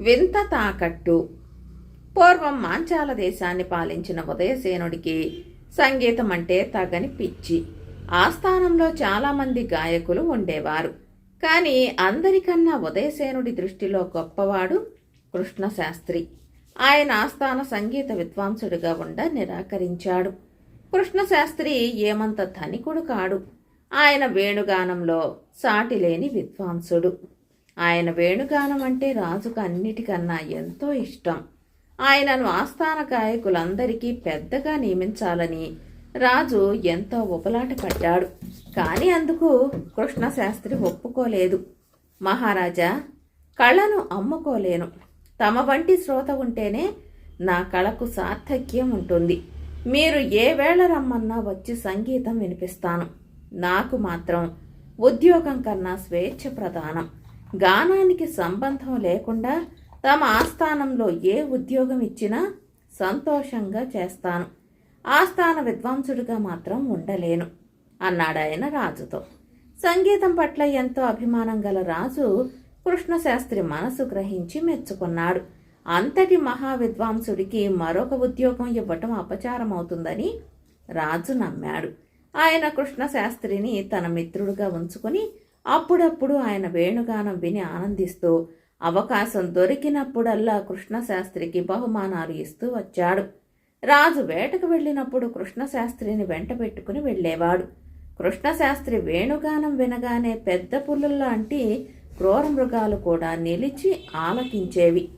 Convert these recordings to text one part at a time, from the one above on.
వింత తాకట్టు. పూర్వం మాంచాల దేశాన్ని పాలించిన ఉదయసేనుడికి సంగీతం అంటే తగని పిచ్చి. ఆస్థానంలో చాలామంది గాయకులు ఉండేవారు. కానీ అందరికన్నా ఉదయసేనుడి దృష్టిలో గొప్పవాడు కృష్ణశాస్త్రి. ఆయన ఆస్థాన సంగీత విద్వాంసుడిగా ఉండ నిరాకరించాడు. కృష్ణశాస్త్రి ఏమంత ధనికుడు కాడు. ఆయన వేణుగానంలో సాటిలేని విద్వాంసుడు. ఆయన వేణుగానం అంటే రాజుకు అన్నిటికన్నా ఎంతో ఇష్టం. ఆయనను ఆస్థాన గాయకులందరికీ పెద్దగా నియమించాలని రాజు ఎంతో ఉపలాట పడ్డాడు. కానీ అందుకు కృష్ణశాస్త్రి ఒప్పుకోలేదు. మహారాజా కళను అమ్ముకోలేను. తమ వంటి శ్రోత ఉంటేనే నా కళకు సార్థక్యం ఉంటుంది. మీరు ఏ వేళ రమ్మన్నా వచ్చి సంగీతం వినిపిస్తాను. నాకు మాత్రం ఉద్యోగం కన్నా స్వేచ్ఛ ప్రధానం. గానానికి సంబంధం లేకుండా తమ ఆస్థానంలో ఏ ఉద్యోగం ఇచ్చినా సంతోషంగా చేస్తాను. ఆస్థాన విద్వాంసుడిగా మాత్రం ఉండలేను అన్నాడాయన రాజుతో. సంగీతం పట్ల ఎంతో అభిమానం గల రాజు కృష్ణశాస్త్రి మనసు గ్రహించి మెచ్చుకున్నాడు. అంతటి మహా విద్వాంసుడికి మరొక ఉద్యోగం ఇవ్వటం అపచారం అవుతుందని రాజు నమ్మాడు. ఆయన కృష్ణశాస్త్రిని తన మిత్రుడుగా ఉంచుకొని అప్పుడప్పుడు ఆయన వేణుగానం విని ఆనందిస్తూ అవకాశం దొరికినప్పుడల్లా కృష్ణశాస్త్రికి బహుమానాలు ఇస్తూ వచ్చాడు. రాజు వేటకు వెళ్ళినప్పుడు కృష్ణశాస్త్రిని వెంట పెట్టుకుని వెళ్ళేవాడు. కృష్ణశాస్త్రి వేణుగానం వినగానే పెద్ద పుల్లుల్లాంటి క్రూర మృగాలు కూడా నిలిచి ఆలకించేవి.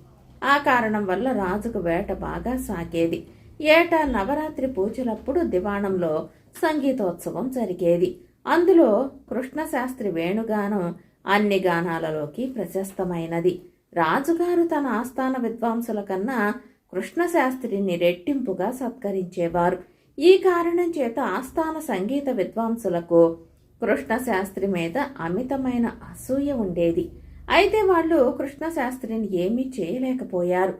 ఆ కారణం వల్ల రాజుకు వేట బాగా సాగేది. ఏటా నవరాత్రి పూజలప్పుడు దివాణంలో సంగీతోత్సవం జరిగేది. అందులో కృష్ణశాస్త్రి వేణుగానం అన్ని గానాలలోకి ప్రశస్తమైనది. రాజుగారు తన ఆస్థాన విద్వాంసుల కన్నా కృష్ణశాస్త్రిని రెట్టింపుగా సత్కరించేవారు. ఈ కారణం చేత ఆస్థాన సంగీత విద్వాంసులకు కృష్ణశాస్త్రి మీద అమితమైన అసూయ ఉండేది. అయితే వాళ్ళు కృష్ణశాస్త్రిని ఏమీ చేయలేకపోయారు.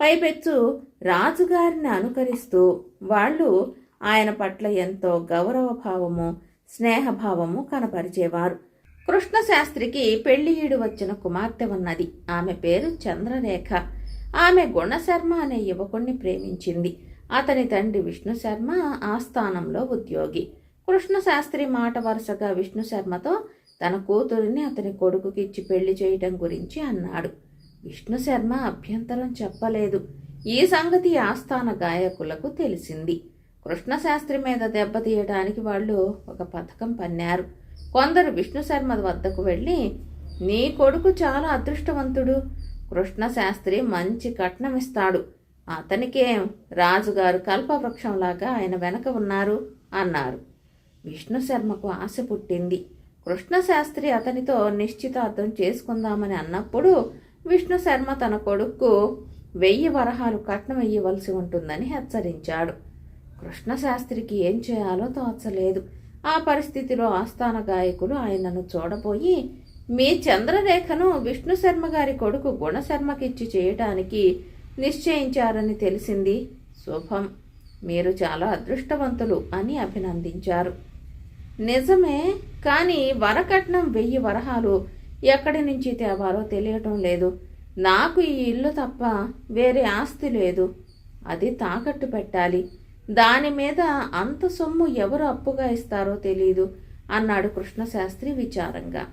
పైపెచ్చు రాజుగారిని అనుకరిస్తూ వాళ్ళు ఆయన పట్ల ఎంతో గౌరవభావము స్నేహభావము కనపరిచేవారు. కృష్ణశాస్త్రికి పెళ్ళి ఈడు వచ్చిన కుమార్తె ఉన్నది. ఆమె పేరు చంద్రరేఖ. ఆమె గుణశర్మ అనే యువకుణ్ణి ప్రేమించింది. అతని తండ్రి విష్ణుశర్మ ఆస్థానంలో ఉద్యోగి. కృష్ణశాస్త్రి మాట వరుసగా విష్ణుశర్మతో తన కూతురిని అతని కొడుకుకిచ్చి పెళ్ళి చేయటం గురించి అన్నాడు. విష్ణుశర్మ అభ్యంతరం చెప్పలేదు. ఈ సంగతి ఆస్థాన గాయకులకు తెలిసింది. కృష్ణశాస్త్రి మీద దెబ్బతీయడానికి వాళ్ళు ఒక పథకం పన్నారు. కొందరు విష్ణు శర్మ వద్దకు వెళ్ళి నీ కొడుకు చాలా అదృష్టవంతుడు. కృష్ణశాస్త్రి మంచి కట్నం ఇస్తాడు. అతనికేం రాజుగారు కల్పవృక్షంలాగా ఆయన వెనక ఉన్నారు అన్నారు. విష్ణు శర్మకు ఆశ పుట్టింది. కృష్ణశాస్త్రి అతనితో నిశ్చితార్థం చేసుకుందామని అన్నప్పుడు విష్ణు శర్మ తన కొడుకు వెయ్యి వరహాలు కట్నం ఇవ్వవలసి ఉంటుందని హెచ్చరించాడు. కృష్ణశాస్త్రికి ఏం చేయాలో తోచలేదు. ఆ పరిస్థితిలో ఆస్థాన గాయకులు ఆయనను చూడబోయి మీ చంద్రరేఖను విష్ణు శర్మ గారి కొడుకు గుణశర్మకిచ్చి చేయటానికి నిశ్చయించారని తెలిసింది. శుభం. మీరు చాలా అదృష్టవంతులు అని అభినందించారు. నిజమే కానీ వరకట్నం వెయ్యి వరహాలు ఎక్కడి నుంచి తేవాలో తెలియటం లేదు. నాకు ఈ ఇల్లు తప్ప వేరే ఆస్తి లేదు. అది తాకట్టు పెట్టాలి. దాని మీద అంత సొమ్ము ఎవరు అప్పుగా ఇస్తారో తెలీదు అన్నాడు కృష్ణశాస్త్రి విచారంగా.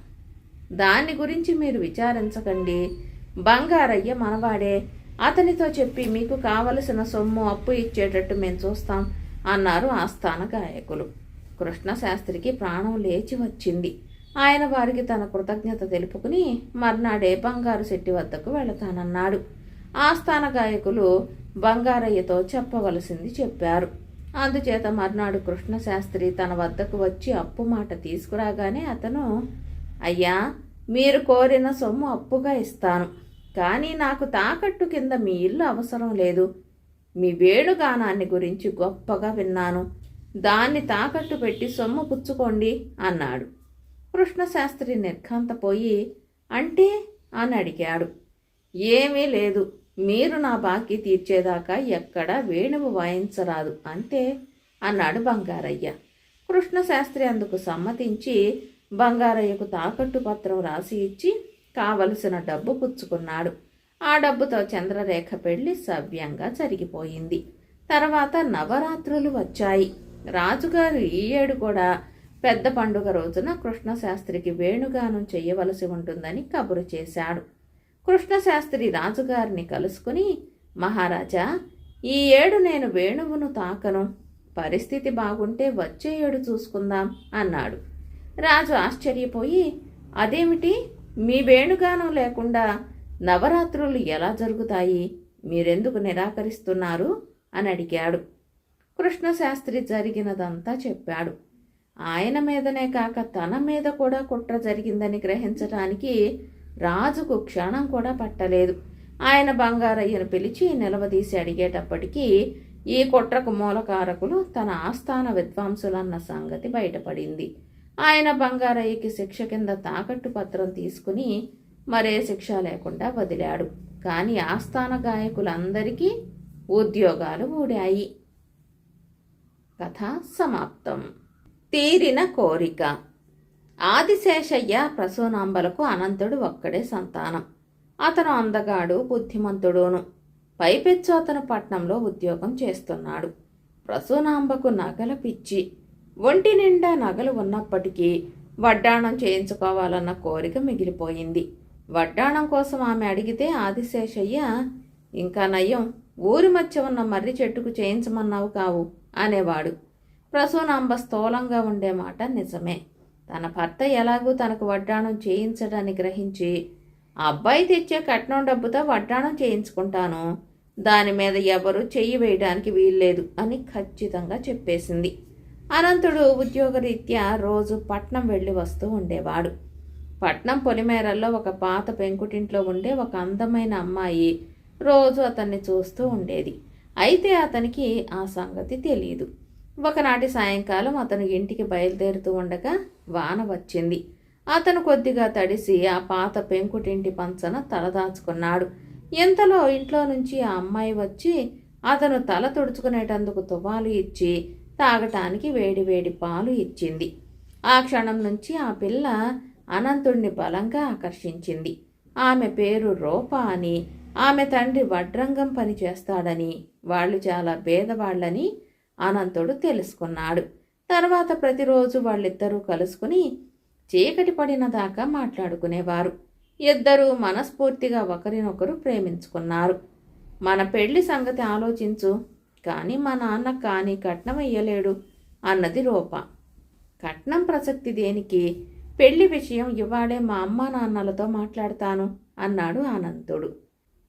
దాని గురించి మీరు విచారించకండి. బంగారయ్య మనవాడే. అతనితో చెప్పి మీకు కావలసిన సొమ్ము అప్పు ఇచ్చేటట్టు మేము చూస్తాం అన్నారు ఆస్థాన గాయకులు. కృష్ణశాస్త్రికి ప్రాణం లేచి వచ్చింది. ఆయన వారికి తన కృతజ్ఞత తెలుపుకుని మర్నాడే బంగారు శెట్టి వద్దకు వెళతానన్నాడు. ఆస్థాన గాయకులు బంగారయ్యతో చెప్పవలసింది చెప్పారు. అందుచేత మర్నాడు కృష్ణశాస్త్రి తన వద్దకు వచ్చి అప్పు మాట తీసుకురాగానే అతను అయ్యా మీరు కోరిన సొమ్ము అప్పుగా ఇస్తాను. కానీ నాకు తాకట్టు కింద మీ ఇల్లు అవసరం లేదు. మీ వేణుగానాన్ని గురించి గొప్పగా విన్నాను. దాన్ని తాకట్టు పెట్టి సొమ్ము పుచ్చుకోండి అన్నాడు. కృష్ణశాస్త్రి నిర్ఘాంతపోయి అంటే అని అడిగాడు. ఏమీ లేదు. మీరు నా బాకీ తీర్చేదాకా ఎక్కడ వేణువు వాయించరాదు అంతే? అన్నాడు బంగారయ్య. కృష్ణశాస్త్రి అందుకు సమ్మతించి బంగారయ్యకు తాకట్టు పత్రం రాసి ఇచ్చి కావలసిన డబ్బు పుచ్చుకున్నాడు. ఆ డబ్బుతో చంద్రరేఖ పెళ్ళి సవ్యంగా జరిగిపోయింది. తర్వాత నవరాత్రులు వచ్చాయి. రాజుగారు ఈ ఏడు కూడా పెద్ద పండుగ రోజున కృష్ణశాస్త్రికి వేణుగానం చేయవలసి ఉంటుందని కబురు చేశాడు. కృష్ణశాస్త్రి రాజుగారిని కలుసుకుని మహారాజా ఈ ఏడు నేను వేణువును తాకను. పరిస్థితి బాగుంటే వచ్చే ఏడు చూసుకుందాం అన్నాడు. రాజు ఆశ్చర్యపోయి అదేమిటి? మీ వేణుగానం లేకుండా నవరాత్రులు ఎలా జరుగుతాయి? మీరెందుకు నిరాకరిస్తున్నారు? అని అడిగాడు. కృష్ణశాస్త్రి జరిగినదంతా చెప్పాడు. ఆయన మీదనే కాక తన మీద కూడా కుట్ర జరిగిందని గ్రహించటానికి రాజుకు క్షణం కూడా పట్టలేదు. ఆయన బంగారయ్యను పిలిచి నిలవదీసి అడిగేటప్పటికీ ఈ కుట్రకు మూలకారకులు తన ఆస్థాన విద్వాంసులన్న సంగతి బయటపడింది. ఆయన బంగారయ్యకి శిక్ష కింద తాకట్టు పత్రం తీసుకుని మరే శిక్ష లేకుండా వదిలాడు. కానీ ఆస్థాన గాయకులందరికీ ఉద్యోగాలు ఊడాయి. కథ సమాప్తం. తీరిన కోరిక. ఆదిశేషయ్య ప్రసూనాంబలకు అనంతుడు ఒక్కడే సంతానం. అతను అందగాడు బుద్ధిమంతుడును. పైపెచ్చు అతను పట్నంలో ఉద్యోగం చేస్తున్నాడు. ప్రసూనాంబకు నగల పిచ్చి. ఒంటి నిండా నగలు ఉన్నప్పటికీ వడ్డాణం చేయించుకోవాలన్న కోరిక మిగిలిపోయింది. వడ్డాణం కోసం ఆమె అడిగితే ఆదిశేషయ్య ఇంకా నయ్యం ఊరి మధ్య ఉన్న మర్రి చెట్టుకు చేయించమన్నావు కావు అనేవాడు. ప్రసూనాంబ స్థూలంగా ఉండే మాట నిజమే. తన భర్త ఎలాగూ తనకు వడ్డాణం చేయించడాన్ని గ్రహించి ఆ అబ్బాయి తెచ్చే కట్నం డబ్బుతో వడ్డాణం చేయించుకుంటాను. దాని మీద ఎవరు చెయ్యి వేయడానికి వీల్లేదు అని ఖచ్చితంగా చెప్పేసింది. అనంతుడు ఉద్యోగరీత్యా రోజు పట్నం వెళ్ళి వస్తూ ఉండేవాడు. పట్నం పొలిమేరల్లో ఒక పాత పెంకుటింట్లో ఉండే ఒక అందమైన అమ్మాయి రోజు అతన్ని చూస్తూ ఉండేది. అయితే అతనికి ఆ సంగతి తెలియదు ఒకనాటి సాయంకాలం అతను ఇంటికి బయలుదేరుతూ ఉండగా వాన వచ్చింది. అతను కొద్దిగా తడిసి ఆ పాత పెంకుటింటి పంచన తలదాచుకున్నాడు. ఇంతలో ఇంట్లో నుంచి ఆ అమ్మాయి వచ్చి అతను తల తుడుచుకునేటందుకు తువాలు ఇచ్చి తాగటానికి వేడి వేడి పాలు ఇచ్చింది. ఆ క్షణం నుంచి ఆ పిల్ల అనంతుణ్ణి బలంగా ఆకర్షించింది. ఆమె పేరు రూప అని ఆమె తండ్రి వడ్రంగం పని చేస్తాడని వాళ్ళు చాలా పేదవాళ్ళని అనంతుడు తెలుసుకున్నాడు. తర్వాత ప్రతిరోజు వాళ్ళిద్దరూ కలుసుకుని చీకటి పడిన దాకా మాట్లాడుకునేవారు. ఇద్దరూ మనస్ఫూర్తిగా ఒకరినొకరు ప్రేమించుకున్నారు. మన పెళ్ళి సంగతి ఆలోచించు కానీ మా నాన్న కానీ కట్నం ఇయ్యలేడు అన్నది రూప కట్నం ప్రసక్తి దేనికి? పెళ్ళి విషయం ఇవాళే మా అమ్మ నాన్నలతో మాట్లాడతాను అన్నాడు అనంతుడు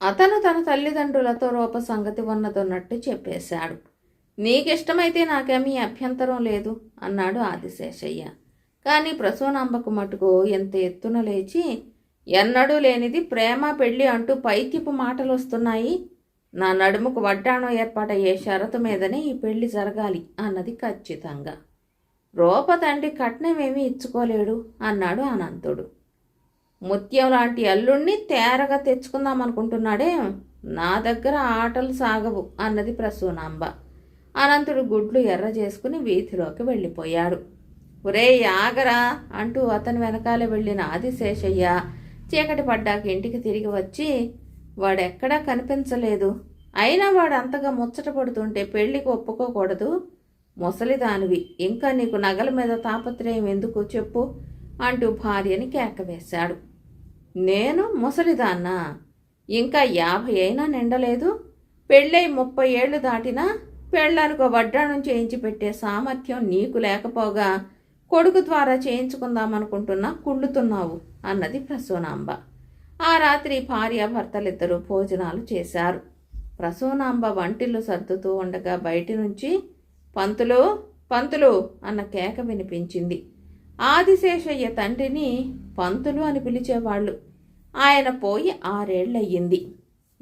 అతను తన తల్లిదండ్రులతో రూప సంగతి ఉన్నదన్నట్టు చెప్పేశాడు. నీకిష్టమైతే నాకేమీ అభ్యంతరం లేదు అన్నాడు ఆదిశేషయ్య. కానీ ప్రసూనాంబకు మటుకు ఎంత ఎత్తున లేచి ఎన్నడూ లేనిది ప్రేమ పెళ్ళి అంటూ పైత్యపు మాటలు వస్తున్నాయి నా నడుముకు వడ్డాణం ఏర్పాటయ్యే షరతు మీదనే ఈ పెళ్ళి జరగాలి అన్నది ఖచ్చితంగా. రూప తండ్రి కట్నమేమీ ఇచ్చుకోలేడు అన్నాడు అనంతుడు. ముత్యం లాంటి అల్లుణ్ణి తేరగా తెచ్చుకుందాం అనుకుంటున్నాడే నా దగ్గర ఆటలు సాగవు అన్నది ప్రసూనాంబ. అనంతుడు గుడ్లు ఎర్ర చేసుకుని వీధిలోకి వెళ్ళిపోయాడు. ఒరే ఆగరా అంటూ అతని వెనకాల వెళ్ళిన ఆదిశేషయ్య చీకటి పడ్డాక ఇంటికి తిరిగి వచ్చి వాడెక్కడా కనిపించలేదు. అయినా వాడు అంతగా ముచ్చట పడుతుంటే పెళ్ళికి ఒప్పుకోకూడదు. ముసలిదానివి. ఇంకా నీకు నగల మీద తాపత్రయం ఎందుకు చెప్పు అంటూ భార్యని కేకవేశాడు. నేను ముసలిదాన్నా. ఇంకా యాభై అయినా నిండలేదు. పెళ్ళై ముప్పై ఏళ్ళు దాటినా పెళ్ళానికి వడ్డాణం చేయించి పెట్టే సామర్థ్యం నీకు లేకపోగా కొడుకు ద్వారా చేయించుకుందామనుకుంటున్నా కుళ్ళుతున్నావు అన్నది ప్రసూనాంబ. ఆ రాత్రి భార్యాభర్తలిద్దరూ భోజనాలు చేశారు. ప్రసూనాంబ వంటిల్లు సర్దుతూ ఉండగా బయటి నుంచి పంతులు పంతులు అన్న కేక వినిపించింది. ఆదిశేషయ్య తండ్రిని పంతులు అని పిలిచేవాళ్ళు. ఆయన పోయి ఆరేళ్ళయ్యింది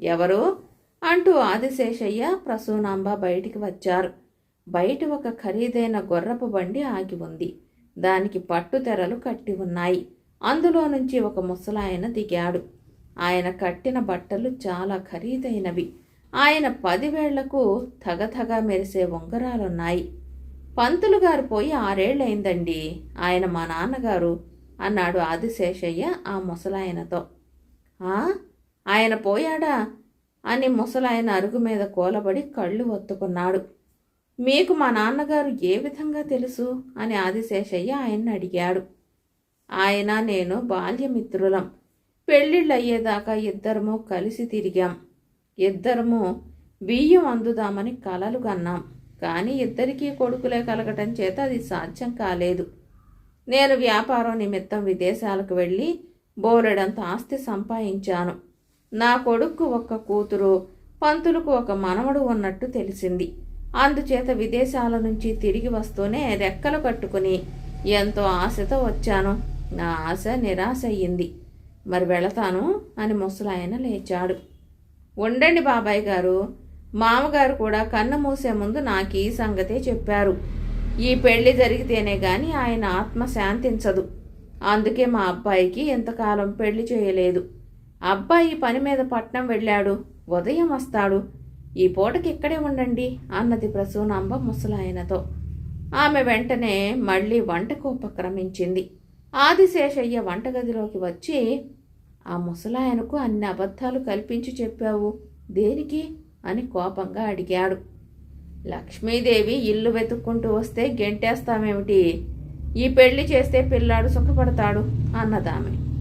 ఎవరు? అంటూ ఆదిశేషయ్య ప్రసూనాంబ బయటికి వచ్చారు. బయట ఒక ఖరీదైన గుర్రపు బండి ఆగి ఉంది. దానికి పట్టు తెరలు కట్టి ఉన్నాయి. అందులో నుంచి ఒక ముసలాయన దిగాడు. ఆయన కట్టిన బట్టలు చాలా ఖరీదైనవి. ఆయన పదివేళ్ళకు తగతగా మెరిసే ఉంగరాలున్నాయి. పంతులు గారు పోయి ఆరేళ్ళయిందండి ఆయన మా నాన్నగారు అన్నాడు ఆదిశేషయ్య ఆ ముసలాయనతో. "ఆ? ఆయన పోయాడా? అని ముసలాయన అరుగు మీద కూలబడి కళ్ళు ఒత్తుకున్నాడు. మీకు మా నాన్నగారు ఏ విధంగా తెలుసు? అని ఆదిశేషయ్య ఆయన్ని అడిగాడు. ఆయన నేను బాల్యమిత్రులం. పెళ్ళిళ్ళు అయ్యేదాకా ఇద్దరము కలిసి తిరిగాం. ఇద్దరము బియ్యం అందుదామని కలలు కన్నాం. కానీ ఇద్దరికీ కొడుకులే కలగటం చేత అది సాధ్యం కాలేదు. నేను వ్యాపారం నిమిత్తం విదేశాలకు వెళ్ళి బోలెడంత ఆస్తి సంపాదించాను. నా కొడుకు ఒక్క కూతురు పంతులకు ఒక మనవడు ఉన్నట్టు తెలిసింది. అందుచేత విదేశాల నుంచి తిరిగి వస్తూనే రెక్కలు కట్టుకుని ఎంతో ఆశతో వచ్చాను. నా ఆశ నిరాశ అయ్యింది. మరి వెళతాను అని ముసలాయన లేచాడు. ఉండండి బాబాయ్ గారు. మామగారు కూడా కన్ను మూసే ముందు నాకు ఈ సంగతే చెప్పారు. ఈ పెళ్ళి జరిగితేనే గాని ఆయన ఆత్మ శాంతించదు. అందుకే మా అబ్బాయికి ఇంతకాలం పెళ్ళి చేయలేదు. అబ్బాయి పని మీద పట్నం వెళ్ళాడు. ఉదయం వస్తాడు. ఈ పూటకి ఇక్కడే ఉండండి అన్నది ప్రసూనాంబ ముసలాయనతో. ఆమె వెంటనే మళ్ళీ వంటకు ఉపక్రమించింది ఆదిశేషయ్య వంటగదిలోకి వచ్చి ఆ ముసలాయనకు అన్ని అబద్ధాలు కల్పించి చెప్పావు. దేనికి? అని కోపంగా అడిగాడు. లక్ష్మీదేవి ఇల్లు వెతుక్కుంటూ వస్తే గెంటేస్తామేమిటి? ఈ పెళ్ళి చేస్తే పిల్లాడు సుఖపడతాడు అన్నదామె.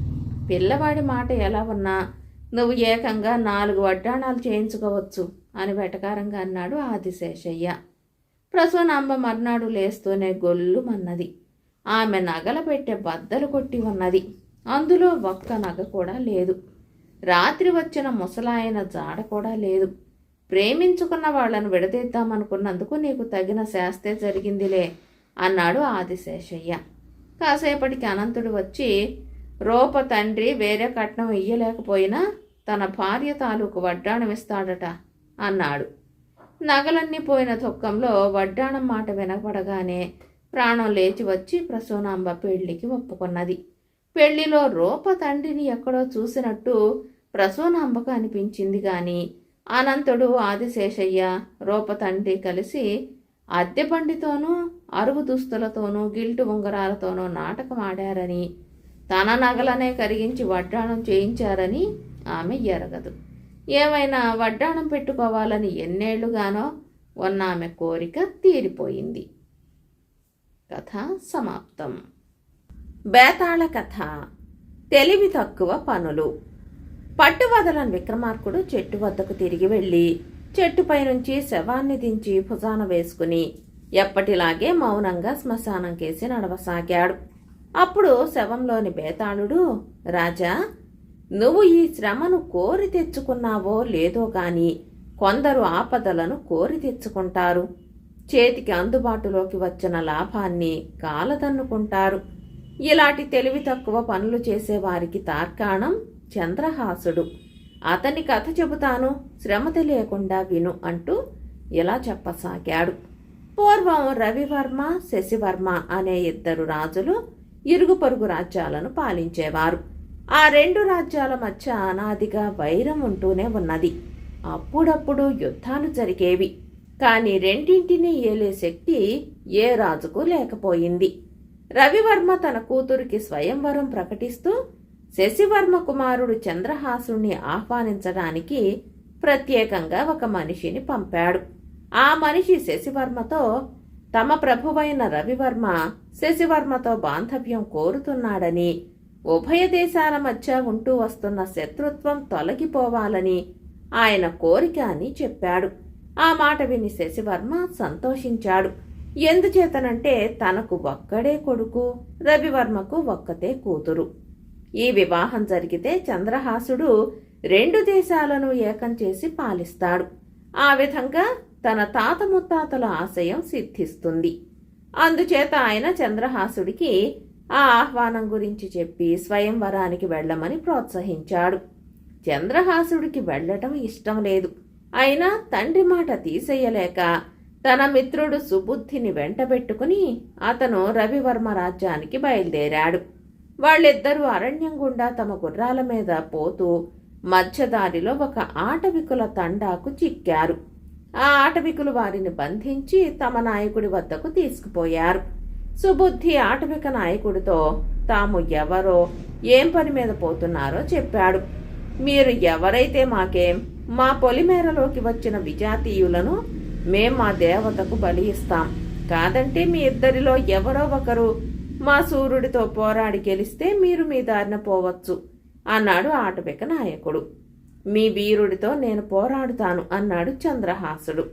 పిల్లవాడి మాట ఎలా ఉన్నా నువ్వు ఏకంగా నాలుగు వడ్డాణాలు చేయించుకోవచ్చు అని వెటకారంగా అన్నాడు ఆదిశేషయ్య. ప్రసూనాంబ మర్నాడు లేస్తూనే గొల్లుమన్నది. ఆమె నగల పెట్టే బద్దలు కొట్టి ఉన్నది. అందులో ఒక్క నగ కూడా లేదు. రాత్రి వచ్చిన ముసలాయన జాడ కూడా లేదు. ప్రేమించుకున్న వాళ్ళను విడదీద్దామనుకున్నందుకు నీకు తగిన శాస్తే జరిగిందిలే అన్నాడు ఆదిశేషయ్య. కాసేపటికి అనంతుడు వచ్చి రూప తండ్రి వేరే కట్నం ఇయ్యలేకపోయినా తన భార్య తాలూకు వడ్డాణం ఇస్తాడట అన్నాడు. నగలన్నీ పోయిన దుఃఖంలో వడ్డాణం మాట వినపడగానే ప్రాణం లేచి వచ్చి ప్రసూనాంబ పెళ్ళికి ఒప్పుకున్నది. పెళ్ళిలో రూప తండ్రిని ఎక్కడో చూసినట్టు ప్రసూనాంబకు అనిపించింది కానీ అనంతుడు ఆదిశేషయ్య రూప తండ్రి కలిసి అద్దె బండితోనూ అరుగు దుస్తులతోనూ గిల్టు ఉంగరాలతోనూ నాటకం ఆడారని తన నగలనే కరిగించి వడ్డాణం చేయించారని ఆమె ఎరగదు. ఏమైనా వడ్డాణం పెట్టుకోవాలని ఎన్నేళ్ళుగానో ఉన్న ఆమె కోరిక తీరిపోయింది. కథ సమాప్తం. బేతాళ కథ. తెలివి తక్కువ పనులు. పట్టువదలని విక్రమార్కుడు చెట్టు వద్దకు తిరిగి వెళ్ళి చెట్టుపై నుంచి శవాన్ని దించి భుజాన వేసుకుని ఎప్పటిలాగే మౌనంగా శ్మశానం కేసి నడవసాగాడు. అప్పుడు శవంలోని బేతాళుడు రాజా నువ్వు ఈ శ్రమను కోరి తెచ్చుకున్నావో లేదో కాని కొందరు ఆపదలను కోరి తెచ్చుకుంటారు. చేతికి అందుబాటులోకి వచ్చిన లాభాన్ని కాలదన్నుకుంటారు. ఇలాంటి తెలివి తక్కువ పనులు చేసేవారికి తార్కాణం చంద్రహాసుడు. అతని కథ చెబుతాను శ్రమ తెలియకుండా విను అంటూ ఇలా చెప్పసాగాడు. పూర్వం రవివర్మ శశివర్మ అనే ఇద్దరు రాజులు ఇరుగు పొరుగు రాజ్యాలను పాలించేవారు. ఆ రెండు రాజ్యాల మధ్య అనాదిగా వైరం ఉంటూనే ఉన్నది. అప్పుడప్పుడు యుద్ధాలు జరిగేవి. కాని రెండింటినీ ఏలే శక్తి ఏ రాజుకు లేకపోయింది. రవివర్మ తన కూతురికి స్వయంవరం ప్రకటిస్తూ శశివర్మ కుమారుడు చంద్రహాసుని ఆహ్వానించడానికి ప్రత్యేకంగా ఒక మనిషిని పంపాడు. ఆ మనిషి శశివర్మతో తమ ప్రభువైన రవివర్మ శశివర్మతో బాంధవ్యం కోరుతున్నాడని ఉభయ దేశాల మధ్య ఉంటూ వస్తున్న శత్రుత్వం తొలగిపోవాలని ఆయన కోరిక అని చెప్పాడు. ఆ మాట విని శశివర్మ సంతోషించాడు. ఎందుచేతనంటే తనకు ఒక్కడే కొడుకు రవివర్మకు ఒక్కతే కూతురు. ఈ వివాహం జరిగితే చంద్రహాసుడు రెండు దేశాలను ఏకం చేసి పాలిస్తాడు. ఆ విధంగా తన తాత ముత్తాతల ఆశయం సిద్ధిస్తుంది. అందుచేత ఆయన చంద్రహాసుడికి ఆ ఆహ్వానం గురించి చెప్పి స్వయంవరానికి వెళ్ళమని ప్రోత్సహించాడు. చంద్రహాసుడికి వెళ్ళటం ఇష్టం లేదు. అయినా తండ్రి మాట తీసేయలేక తన మిత్రుడు సుబుద్ధిని వెంటబెట్టుకుని అతను రవివర్మ రాజ్యానికి బయలుదేరాడు. వాళ్ళిద్దరూ అరణ్యం గుండా తమ గుర్రాల మీద పోతూ మధ్యదారిలో ఒక ఆటవికుల తండాకు చిక్కారు. ఆ ఆటవికులు వారిని బంధించి తమ నాయకుడి వద్దకు తీసుకుపోయారు. సుబుద్ధి ఆటవిక నాయకుడితో తాము ఎవరో ఏం పని మీద పోతున్నారో చెప్పాడు. మీరు ఎవరైతే మాకేం మా పొలిమేరలోకి వచ్చిన విజాతీయులను మేం మా దేవతకు బలి ఇస్తాం. కాదంటే మీ ఇద్దరిలో ఎవరో ఒకరు మా సూర్యుడితో పోరాడి గెలిస్తే మీరు మీ దారిన పోవచ్చు అన్నాడు ఆటవిక నాయకుడు. మీ వీరుడితో నేను పోరాడుతాను అన్నాడు చంద్రహాసుడు.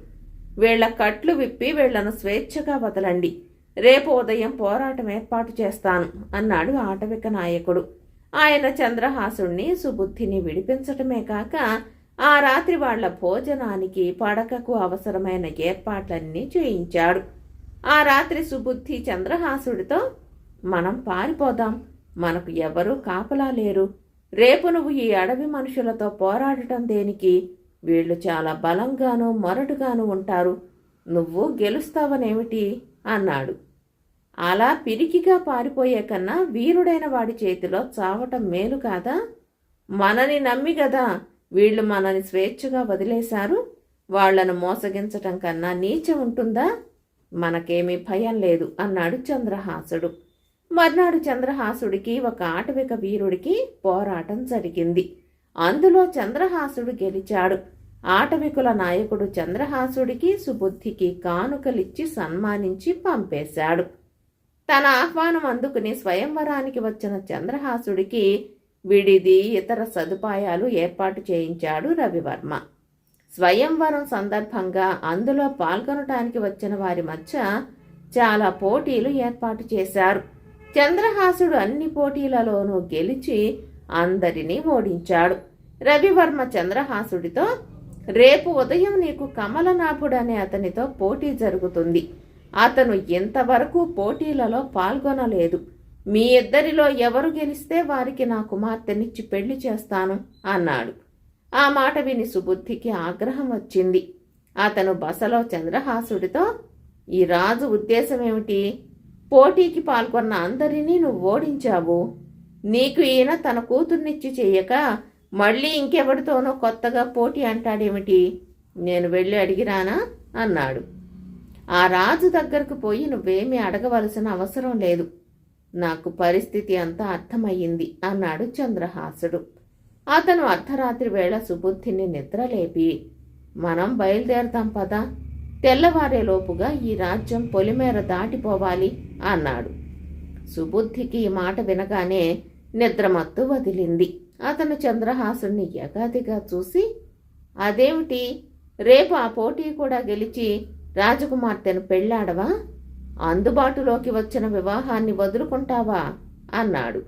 వీళ్ళ కట్లు విప్పి వీళ్ళను స్వేచ్ఛగా వదలండి. రేపు ఉదయం పోరాటం ఏర్పాటు చేస్తాను అన్నాడు ఆటవిక నాయకుడు. ఆయన చంద్రహాసుణ్ణి సుబుద్ధిని విడిపించటమే కాక ఆ రాత్రి వాళ్ళ భోజనానికి పడకకు అవసరమైన ఏర్పాట్లన్నీ చేయించాడు. ఆ రాత్రి సుబుద్ధి చంద్రహాసుడితో మనం పారిపోదాం. మనకు ఎవరూ కాపలా లేరు. రేపు నువ్వు ఈ అడవి మనుషులతో పోరాడటం దేనికి? వీళ్ళు చాలా బలంగానూ మొరటుగాను ఉంటారు. నువ్వు గెలుస్తావనేమిటి? అన్నాడు. అలా పిరికిగా పారిపోయే కన్నా వీరుడైన వాడి చేతిలో చావటం మేలు కాదా? మనని నమ్మి గదా వీళ్ళు మనని స్వేచ్ఛగా వదిలేశారు? వాళ్ళను మోసగించటం కన్నా నీచం ఉంటుందా? మనకేమీ భయం లేదు అన్నాడు చంద్రహాసుడు. మర్నాడు చంద్రహాసుడికి ఒక ఆటవిక వీరుడికి పోరాటం జరిగింది. అందులో చంద్రహాసుడు గెలిచాడు. ఆటవికుల నాయకుడు చంద్రహాసుడికి సుబుద్ధికి కానుకలిచ్చి సన్మానించి పంపేశాడు. తన ఆహ్వానం అందుకుని స్వయంవరానికి వచ్చిన చంద్రహాసుడికి విడిది ఇతర సదుపాయాలు ఏర్పాటు చేయించాడు రవివర్మ. స్వయంవరం సందర్భంగా అందులో పాల్గొనటానికి వచ్చిన వారి మధ్య చాలా పోటీలు ఏర్పాటు చేశారు. చంద్రహాసుడు అన్ని పోటీలలోనూ గెలిచి అందరినీ ఓడించాడు. రవివర్మ చంద్రహాసుడితో రేపు ఉదయం నీకు కమలనాభుడు అనే అతనితో పోటీ జరుగుతుంది. అతను ఇంతవరకు పోటీలలో పాల్గొనలేదు. మీ ఇద్దరిలో ఎవరు గెలిస్తే వారికి నా కుమార్తెనిచ్చి పెళ్ళి చేస్తాను అన్నాడు. ఆ మాట విని సుబుద్ధికి ఆగ్రహం వచ్చింది. అతను బసలో చంద్రహాసుడితో ఈ రాజు ఉద్దేశం ఏమిటి పోటీకి పాల్గొన్న అందరినీ నువ్వు ఓడించావు. నీకు ఈయన తన కూతుర్నిచ్చి చేయక మళ్ళీ ఇంకెవరితోనో కొత్తగా పోటీ అంటాడేమిటి? నేను వెళ్ళి అడిగిరానా? అన్నాడు. ఆ రాజు దగ్గరకు పోయి నువ్వేమీ అడగవలసిన అవసరం లేదు. నాకు పరిస్థితి అంతా అర్థమయ్యింది అన్నాడు చంద్రహాసుడు. అతను అర్ధరాత్రి వేళ సుబుద్ధిని నిద్రలేపి మనం బయలుదేరతాం పదా? తెల్లవారేలోపుగా ఈ రాజ్యం పొలిమేర దాటిపోవాలి అన్నాడు. సుబుద్ధికి ఈ మాట వినగానే నిద్రమత్తు వదిలింది. అతను చంద్రహాసుని యగాదిగా చూసి అదేమిటి? రేపు ఆ పోటీ కూడా గెలిచి రాజకుమార్తెను పెళ్ళాడవా? అందుబాటులోకి వచ్చిన వివాహాన్ని వదులుకుంటావా? అన్నాడు.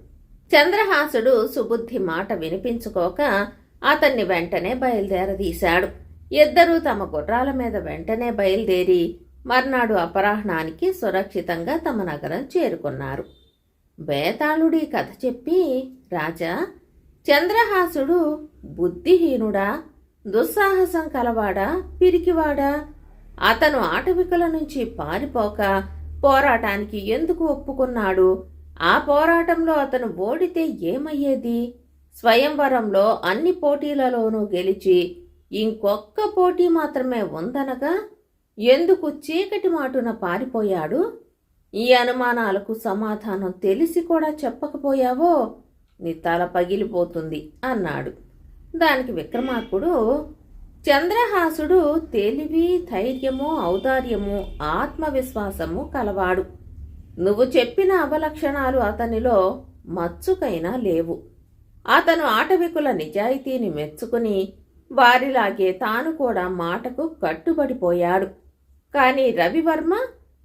చంద్రహాసుడు సుబుద్ధి మాట వినిపించుకోక అతన్ని వెంటనే బయలుదేరదీశాడు. ఇద్దరూ తమ గుర్రాల మీద వెంటనే బయలుదేరి మర్నాడు అపరాహ్నానికి సురక్షితంగా తమ నగరం చేరుకున్నారు. బేతాళుడి కథ చెప్పి రాజా చంద్రహాసుడు బుద్ధిహీనుడా దుస్సాహసం కలవాడా పిరికివాడా? అతను ఆటవికుల నుంచి పారిపోక పోరాటానికి ఎందుకు ఒప్పుకున్నాడు? ఆ పోరాటంలో అతను ఓడితే ఏమయ్యేది? స్వయంవరంలో అన్ని పోటీలలోనూ గెలిచి ఇంకొక్క పోటీ మాత్రమే ఉందనగా ఎందుకు చీకటి మాటున పారిపోయాడు? ఈ అనుమానాలకు సమాధానం తెలిసి కూడా చెప్పకపోయావో? నీ తల పగిలిపోతుంది అన్నాడు. దానికి విక్రమార్కుడు చంద్రహాసుడు తెలివి ధైర్యము ఔదార్యము ఆత్మవిశ్వాసము కలవాడు. నువ్వు చెప్పిన అవలక్షణాలు అతనిలో మచ్చుకైనా లేవు. అతను ఆటవికుల నిజాయితీని మెచ్చుకుని వారిలాగే తాను కూడా మాటకు కట్టుబడిపోయాడు. కాని రవివర్మ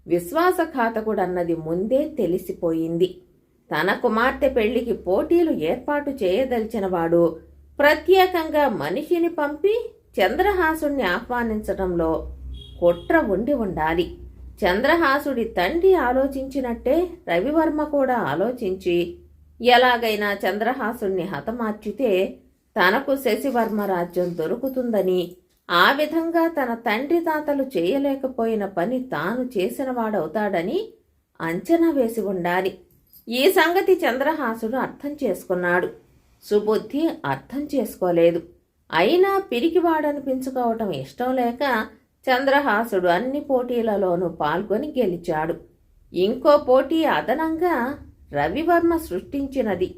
విశ్వాసఘాతకుడన్నది ముందే తెలిసిపోయింది. తన కుమార్తె పెళ్ళికి పోటీలు ఏర్పాటు చేయదలిచినవాడు ప్రత్యేకంగా మనిషిని పంపి చంద్రహాసుణ్ణి ఆహ్వానించడంలో కుట్ర ఉండి ఉండాలి. చంద్రహాసుడి తండ్రి ఆలోచించినట్టే రవివర్మ కూడా ఆలోచించి ఎలాగైనా చంద్రహాసుణ్ణి హతమార్చితే తనకు శశివర్మ రాజ్యం దొరుకుతుందని ఆ విధంగా తన తండ్రి తాతలు చేయలేకపోయిన పని తాను చేసినవాడవుతాడని అంచనా వేసి ఉండాలి. ఈ సంగతి చంద్రహాసుడు అర్థం చేసుకున్నాడు. సుబుద్ధి అర్థం చేసుకోలేదు. అయినా పిరికివాడనిపించుకోవటం ఇష్టం లేక చంద్రహాసుడు అన్ని పోటీలలోనూ పాల్గొని గెలిచాడు. ఇంకో పోటీ అదనంగా రవివర్మ సృష్టించినది.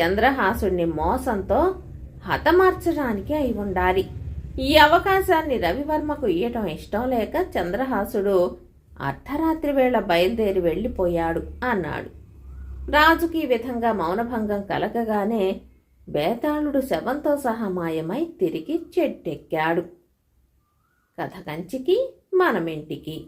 చంద్రహాసుడిని మోసంతో హతమార్చడానికి అయి ఉండాలి. ఈ అవకాశాన్ని రవివర్మకు ఇయ్యటం ఇష్టం లేక చంద్రహాసుడు అర్ధరాత్రి వేళ బయలుదేరి వెళ్ళిపోయాడు అన్నాడు. రాజుకి ఈ విధంగా మౌనభంగం కలగగానే బేతాళుడు శవంతో సహా మాయమై తిరిగి చెట్టెక్కాడు. కథ కంచికి మనమింటికి.